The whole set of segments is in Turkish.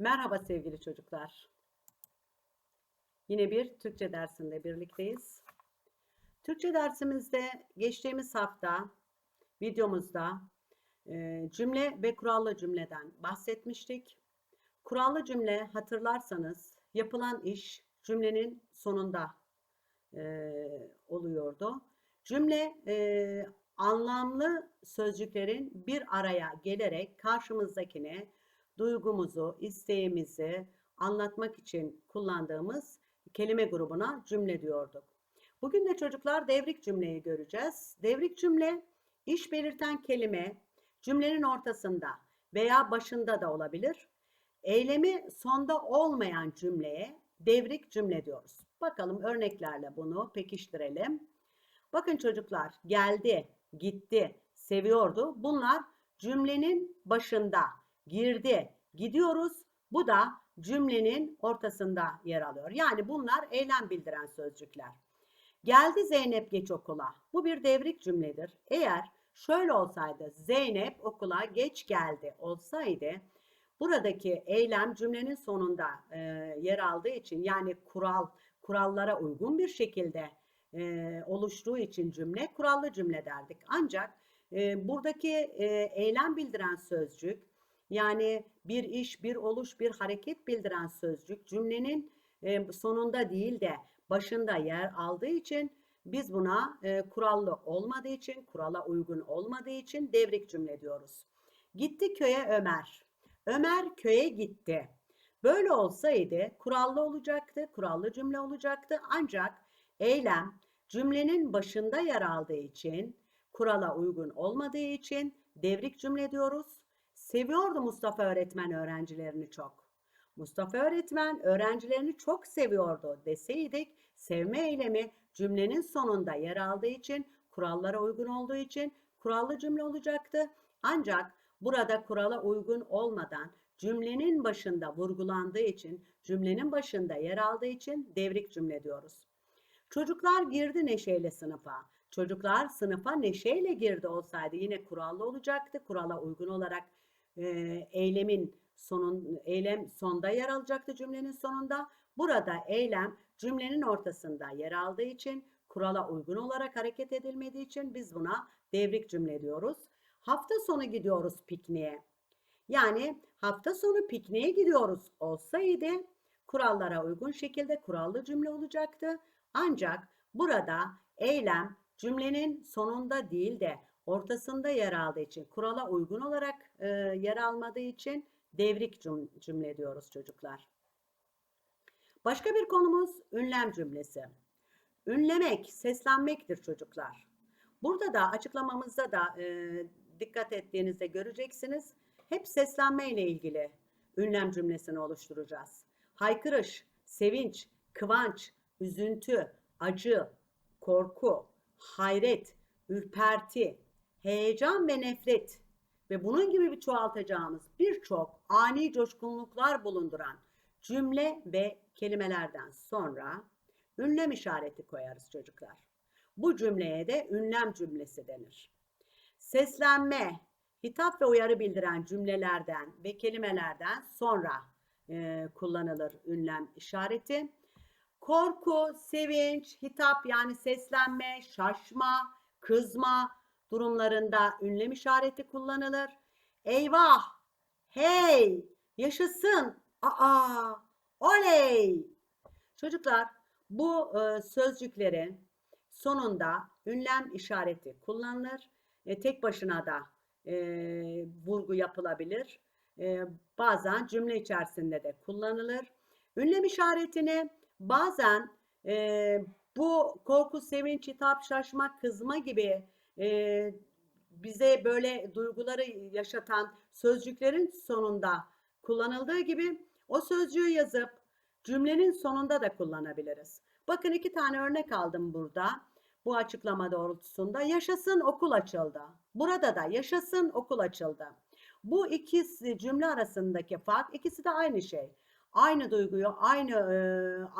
Merhaba sevgili çocuklar. Yine bir Türkçe dersinde birlikteyiz. Türkçe dersimizde geçtiğimiz hafta videomuzda e, cümle ve kurallı cümleden bahsetmiştik. Kurallı cümle hatırlarsanız yapılan iş cümlenin sonunda e, oluyordu. Cümle e, anlamlı sözcüklerin bir araya gelerek karşımızdakine duygumuzu, isteğimizi anlatmak için kullandığımız kelime grubuna cümle diyorduk. Bugün de çocuklar devrik cümleyi göreceğiz. Devrik cümle iş belirten kelime cümlenin ortasında veya başında da olabilir. Eylemi sonda olmayan cümleye devrik cümle diyoruz. Bakalım örneklerle bunu pekiştirelim. Bakın çocuklar geldi, gitti, seviyordu. Bunlar cümlenin başında girdi, gidiyoruz. Bu da cümlenin ortasında yer alıyor. Yani bunlar eylem bildiren sözcükler. Geldi Zeynep geç okula. Bu bir devrik cümledir. Eğer şöyle olsaydı Zeynep okula geç geldi olsaydı buradaki eylem cümlenin sonunda e, yer aldığı için yani kural kurallara uygun bir şekilde e, oluştuğu için cümle kurallı cümle derdik. Ancak e, buradaki e, eylem bildiren sözcük yani bir iş, bir oluş, bir hareket bildiren sözcük cümlenin e, sonunda değil de başında yer aldığı için biz buna e, kurallı olmadığı için, kurala uygun olmadığı için devrik cümle diyoruz. Gitti köye Ömer. Ömer köye gitti. Böyle olsaydı kurallı olacaktı, kurallı cümle olacaktı. Ancak eylem cümlenin başında yer aldığı için, kurala uygun olmadığı için devrik cümle diyoruz. Seviyordu Mustafa öğretmen öğrencilerini çok. Mustafa öğretmen öğrencilerini çok seviyordu deseydik sevme eylemi cümlenin sonunda yer aldığı için kurallara uygun olduğu için kurallı cümle olacaktı. Ancak burada kurala uygun olmadan cümlenin başında vurgulandığı için cümlenin başında yer aldığı için devrik cümle diyoruz. Çocuklar girdi neşeyle sınıfa. Çocuklar sınıfa neşeyle girdi olsaydı yine kurallı olacaktı. Kurala uygun olarak eylemin sonun eylem sonda yer alacaktı cümlenin sonunda. Burada eylem cümlenin ortasında yer aldığı için kurala uygun olarak hareket edilmediği için biz buna devrik cümle diyoruz. Hafta sonu gidiyoruz pikniğe. Yani hafta sonu pikniğe gidiyoruz olsaydı kurallara uygun şekilde kurallı cümle olacaktı. Ancak burada eylem cümlenin sonunda değil de ortasında yer aldığı için, kurala uygun olarak e, yer almadığı için devrik cümle diyoruz çocuklar. Başka bir konumuz ünlem cümlesi. Ünlemek, seslenmektir çocuklar. Burada da açıklamamızda da e, dikkat ettiğinizde göreceksiniz. Hep seslenme ile ilgili ünlem cümlesini oluşturacağız. Haykırış, sevinç, kıvanç, üzüntü, acı, korku, hayret, ürperti, heyecan ve nefret ve bunun gibi bir çoğaltacağımız birçok ani coşkunluklar bulunduran cümle ve kelimelerden sonra ünlem işareti koyarız çocuklar. Bu cümleye de ünlem cümlesi denir. Seslenme, hitap ve uyarı bildiren cümlelerden ve kelimelerden sonra e, kullanılır ünlem işareti. Korku, sevinç, hitap yani seslenme, şaşma, kızma durumlarında ünlem işareti kullanılır. Eyvah, hey, yaşasın, aa, oley. Çocuklar bu e, sözcüklerin sonunda ünlem işareti kullanılır. E, tek başına da e, vurgu yapılabilir. E, bazen cümle içerisinde de kullanılır. Ünlem işaretini bazen e, bu korku, sevinç, hitap, şaşma, kızma gibi e, bize böyle duyguları yaşatan sözcüklerin sonunda kullanıldığı gibi o sözcüğü yazıp cümlenin sonunda da kullanabiliriz. Bakın iki tane örnek aldım burada. Bu açıklama doğrultusunda yaşasın okul açıldı. Burada da yaşasın okul açıldı. Bu ikisi cümle arasındaki fark ikisi de aynı şey. Aynı duyguyu, aynı e,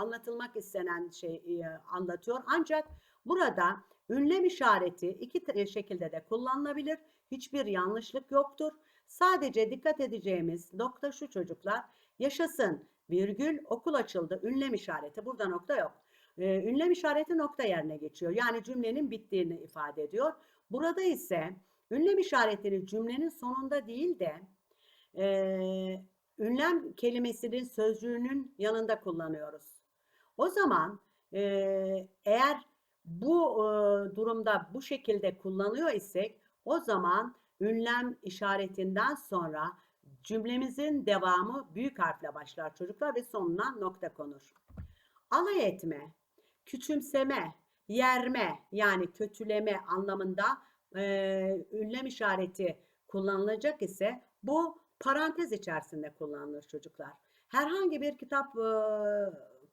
anlatılmak istenen şey e, anlatıyor. Ancak burada ünlem işareti iki şekilde de kullanılabilir. Hiçbir yanlışlık yoktur. Sadece dikkat edeceğimiz nokta şu çocuklar. Yaşasın virgül okul açıldı ünlem işareti. Burada nokta yok. Ee, ünlem işareti nokta yerine geçiyor. Yani cümlenin bittiğini ifade ediyor. Burada ise ünlem işaretini cümlenin sonunda değil de e, ünlem kelimesinin sözcüğünün yanında kullanıyoruz. O zaman e, eğer bu durumda bu şekilde kullanıyor isek o zaman ünlem işaretinden sonra cümlemizin devamı büyük harfle başlar çocuklar ve sonuna nokta konur. Alay etme, küçümseme, yerme yani kötüleme anlamında e, ünlem işareti kullanılacak ise bu parantez içerisinde kullanılır çocuklar. Herhangi bir kitap e,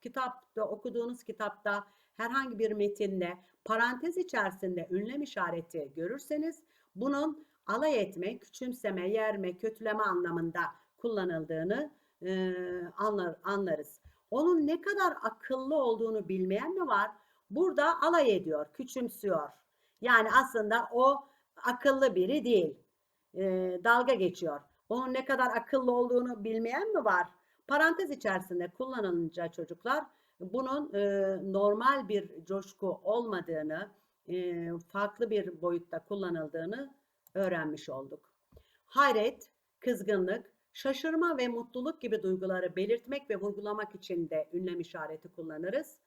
kitapta okuduğunuz kitapta herhangi bir metinde parantez içerisinde ünlem işareti görürseniz bunun alay etme, küçümseme, yerme, kötüleme anlamında kullanıldığını e, anlar, anlarız. Onun ne kadar akıllı olduğunu bilmeyen mi var? Burada alay ediyor, küçümsüyor. Yani aslında o akıllı biri değil. E, dalga geçiyor. Onun ne kadar akıllı olduğunu bilmeyen mi var? Parantez içerisinde kullanılınca çocuklar bunun e, normal bir coşku olmadığını, e, farklı bir boyutta kullanıldığını öğrenmiş olduk. Hayret, kızgınlık, şaşırma ve mutluluk gibi duyguları belirtmek ve vurgulamak için de ünlem işareti kullanırız.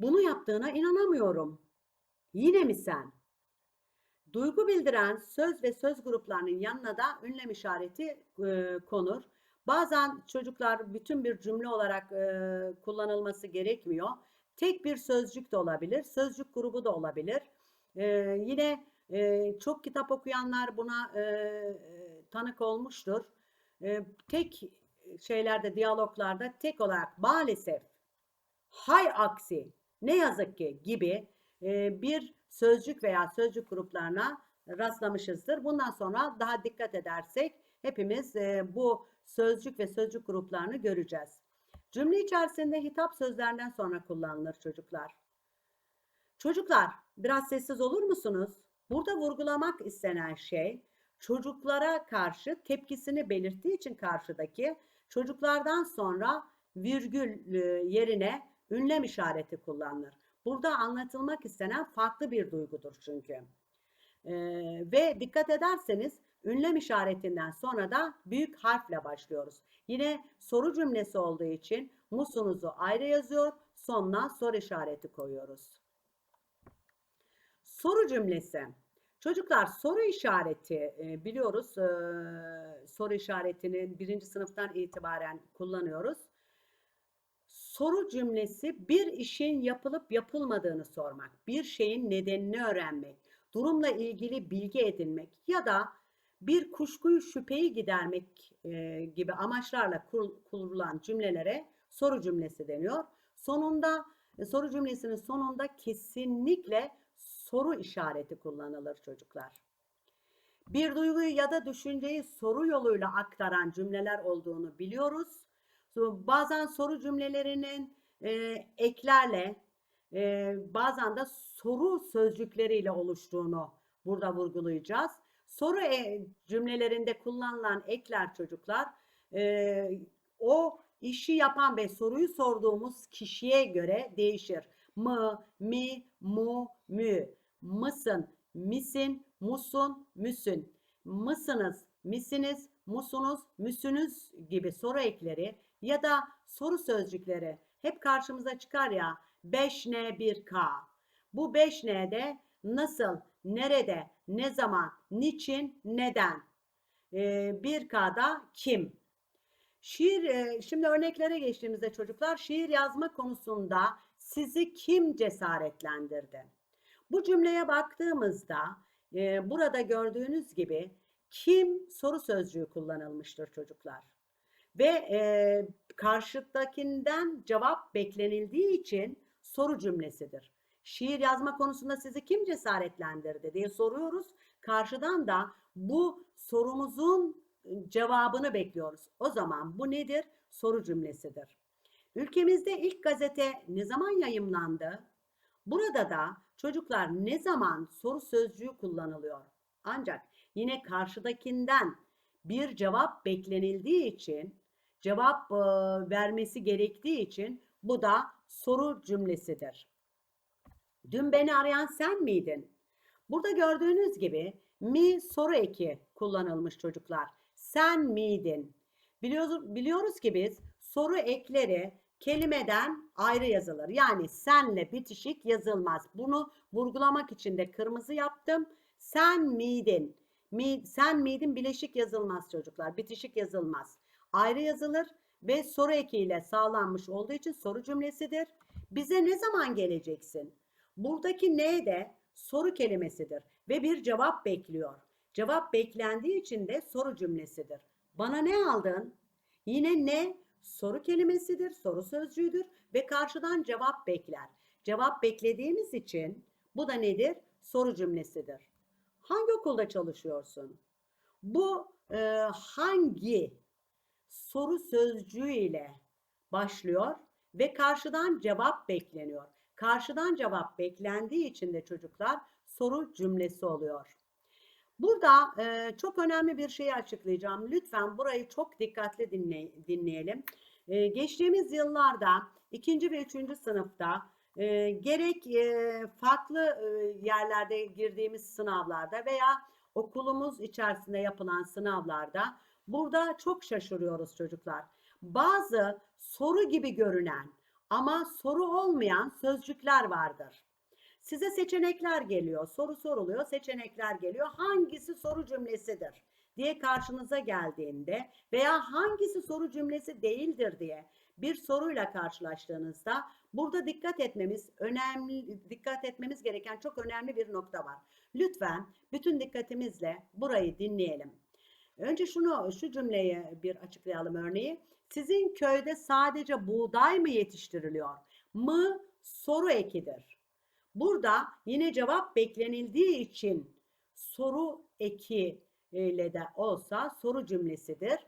Bunu yaptığına inanamıyorum. Yine mi sen? Duygu bildiren söz ve söz gruplarının yanına da ünlem işareti e, konur. Bazen çocuklar bütün bir cümle olarak e, kullanılması gerekmiyor. Tek bir sözcük de olabilir, sözcük grubu da olabilir. E, yine e, çok kitap okuyanlar buna e, tanık olmuştur. E, tek şeylerde, diyaloglarda tek olarak maalesef, hay aksi, ne yazık ki gibi e, bir sözcük veya sözcük gruplarına rastlamışızdır. Bundan sonra daha dikkat edersek hepimiz e, bu sözcük ve sözcük gruplarını göreceğiz. Cümle içerisinde hitap sözlerden sonra kullanılır çocuklar. Çocuklar biraz sessiz olur musunuz? Burada vurgulamak istenen şey çocuklara karşı tepkisini belirttiği için karşıdaki çocuklardan sonra virgül e, yerine ünlem işareti kullanılır. Burada anlatılmak istenen farklı bir duygudur çünkü. Ee, ve dikkat ederseniz ünlem işaretinden sonra da büyük harfle başlıyoruz. Yine soru cümlesi olduğu için musunuzu ayrı yazıyor, sonuna soru işareti koyuyoruz. Soru cümlesi. Çocuklar soru işareti e, biliyoruz e, soru işaretini birinci sınıftan itibaren kullanıyoruz. Soru cümlesi bir işin yapılıp yapılmadığını sormak, bir şeyin nedenini öğrenmek, durumla ilgili bilgi edinmek ya da bir kuşkuyu şüpheyi gidermek e, gibi amaçlarla kur, kurulan cümlelere soru cümlesi deniyor. Sonunda e, soru cümlesinin sonunda kesinlikle soru işareti kullanılır çocuklar. Bir duyguyu ya da düşünceyi soru yoluyla aktaran cümleler olduğunu biliyoruz. Bazen soru cümlelerinin e, eklerle, e, bazen de soru sözcükleriyle oluştuğunu burada vurgulayacağız. Soru e, cümlelerinde kullanılan ekler çocuklar e, o işi yapan ve soruyu sorduğumuz kişiye göre değişir. Mı, mi, mu, mü. Mısın, misin, musun, müsün. Mısınız, misiniz, musunuz, müsünüz gibi soru ekleri ya da soru sözcükleri hep karşımıza çıkar ya 5N 1K. Bu 5N'de nasıl, nerede, ne zaman, niçin, neden. Ee, 1K'da kim. Şiir, e, şimdi örneklere geçtiğimizde çocuklar şiir yazma konusunda sizi kim cesaretlendirdi? Bu cümleye baktığımızda e, burada gördüğünüz gibi kim soru sözcüğü kullanılmıştır çocuklar. Ve e, karşıdakinden cevap beklenildiği için soru cümlesidir. Şiir yazma konusunda sizi kim cesaretlendirdi diye soruyoruz. Karşıdan da bu sorumuzun cevabını bekliyoruz. O zaman bu nedir? Soru cümlesidir. Ülkemizde ilk gazete ne zaman yayımlandı? Burada da çocuklar ne zaman soru sözcüğü kullanılıyor. Ancak yine karşıdakinden bir cevap beklenildiği için cevap e, vermesi gerektiği için bu da soru cümlesidir. Dün beni arayan sen miydin? Burada gördüğünüz gibi mi soru eki kullanılmış çocuklar. Sen miydin? Biliyoruz, biliyoruz ki biz soru ekleri kelimeden ayrı yazılır. Yani senle bitişik yazılmaz. Bunu vurgulamak için de kırmızı yaptım. Sen miydin? Mi, sen miydin bileşik yazılmaz çocuklar. Bitişik yazılmaz. Ayrı yazılır ve soru ekiyle sağlanmış olduğu için soru cümlesidir. Bize ne zaman geleceksin? Buradaki ne de soru kelimesidir ve bir cevap bekliyor. Cevap beklendiği için de soru cümlesidir. Bana ne aldın? Yine ne soru kelimesidir, soru sözcüğüdür ve karşıdan cevap bekler. Cevap beklediğimiz için bu da nedir? Soru cümlesidir. Hangi okulda çalışıyorsun? Bu e, hangi soru sözcüğü ile başlıyor ve karşıdan cevap bekleniyor. Karşıdan cevap beklendiği için de çocuklar soru cümlesi oluyor. Burada e, çok önemli bir şeyi açıklayacağım. Lütfen burayı çok dikkatli dinley dinleyelim. E, geçtiğimiz yıllarda ikinci ve üçüncü sınıfta e, gerek e, farklı e, yerlerde girdiğimiz sınavlarda veya okulumuz içerisinde yapılan sınavlarda burada çok şaşırıyoruz çocuklar. Bazı soru gibi görünen ama soru olmayan sözcükler vardır. Size seçenekler geliyor, soru soruluyor, seçenekler geliyor. Hangisi soru cümlesidir diye karşınıza geldiğinde veya hangisi soru cümlesi değildir diye bir soruyla karşılaştığınızda burada dikkat etmemiz önemli dikkat etmemiz gereken çok önemli bir nokta var. Lütfen bütün dikkatimizle burayı dinleyelim. Önce şunu şu cümleyi bir açıklayalım örneği. Sizin köyde sadece buğday mı yetiştiriliyor? Mı soru ekidir. Burada yine cevap beklenildiği için soru eki ile de olsa soru cümlesidir.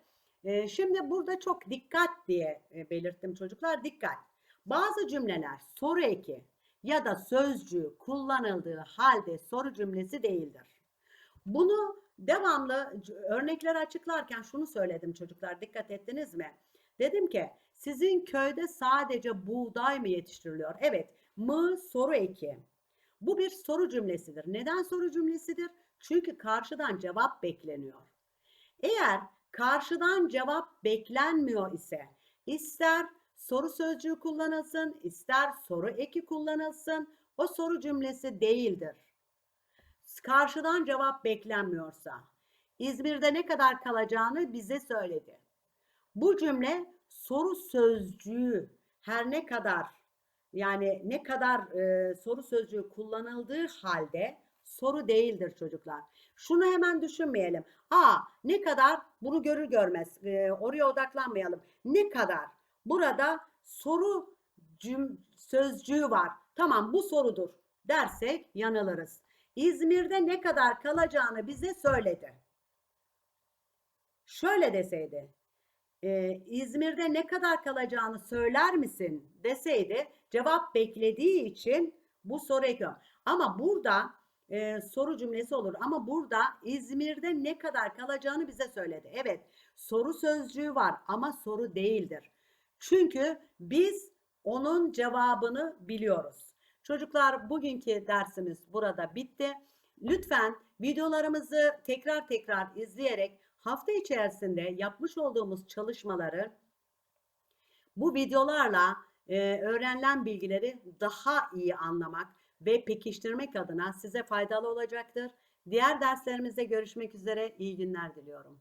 Ee, şimdi burada çok dikkat diye e, belirttim çocuklar. Dikkat. Bazı cümleler soru eki ya da sözcüğü kullanıldığı halde soru cümlesi değildir. Bunu devamlı örnekler açıklarken şunu söyledim çocuklar dikkat ettiniz mi? Dedim ki sizin köyde sadece buğday mı yetiştiriliyor? Evet mı soru eki. Bu bir soru cümlesidir. Neden soru cümlesidir? Çünkü karşıdan cevap bekleniyor. Eğer karşıdan cevap beklenmiyor ise ister soru sözcüğü kullanılsın, ister soru eki kullanılsın, o soru cümlesi değildir. Karşıdan cevap beklenmiyorsa, İzmir'de ne kadar kalacağını bize söyledi. Bu cümle soru sözcüğü her ne kadar yani ne kadar e, soru sözcüğü kullanıldığı halde soru değildir çocuklar. Şunu hemen düşünmeyelim. Aa ne kadar bunu görür görmez e, oraya odaklanmayalım. Ne kadar burada soru cüm sözcüğü var. Tamam bu sorudur dersek yanılırız. İzmir'de ne kadar kalacağını bize söyledi. Şöyle deseydi. E, İzmir'de ne kadar kalacağını söyler misin deseydi cevap beklediği için bu soru ekliyor. Ama burada e, soru cümlesi olur. Ama burada İzmir'de ne kadar kalacağını bize söyledi. Evet soru sözcüğü var ama soru değildir. Çünkü biz onun cevabını biliyoruz. Çocuklar bugünkü dersimiz burada bitti. Lütfen videolarımızı tekrar tekrar izleyerek hafta içerisinde yapmış olduğumuz çalışmaları bu videolarla e, öğrenilen bilgileri daha iyi anlamak ve pekiştirmek adına size faydalı olacaktır. Diğer derslerimizde görüşmek üzere. İyi günler diliyorum.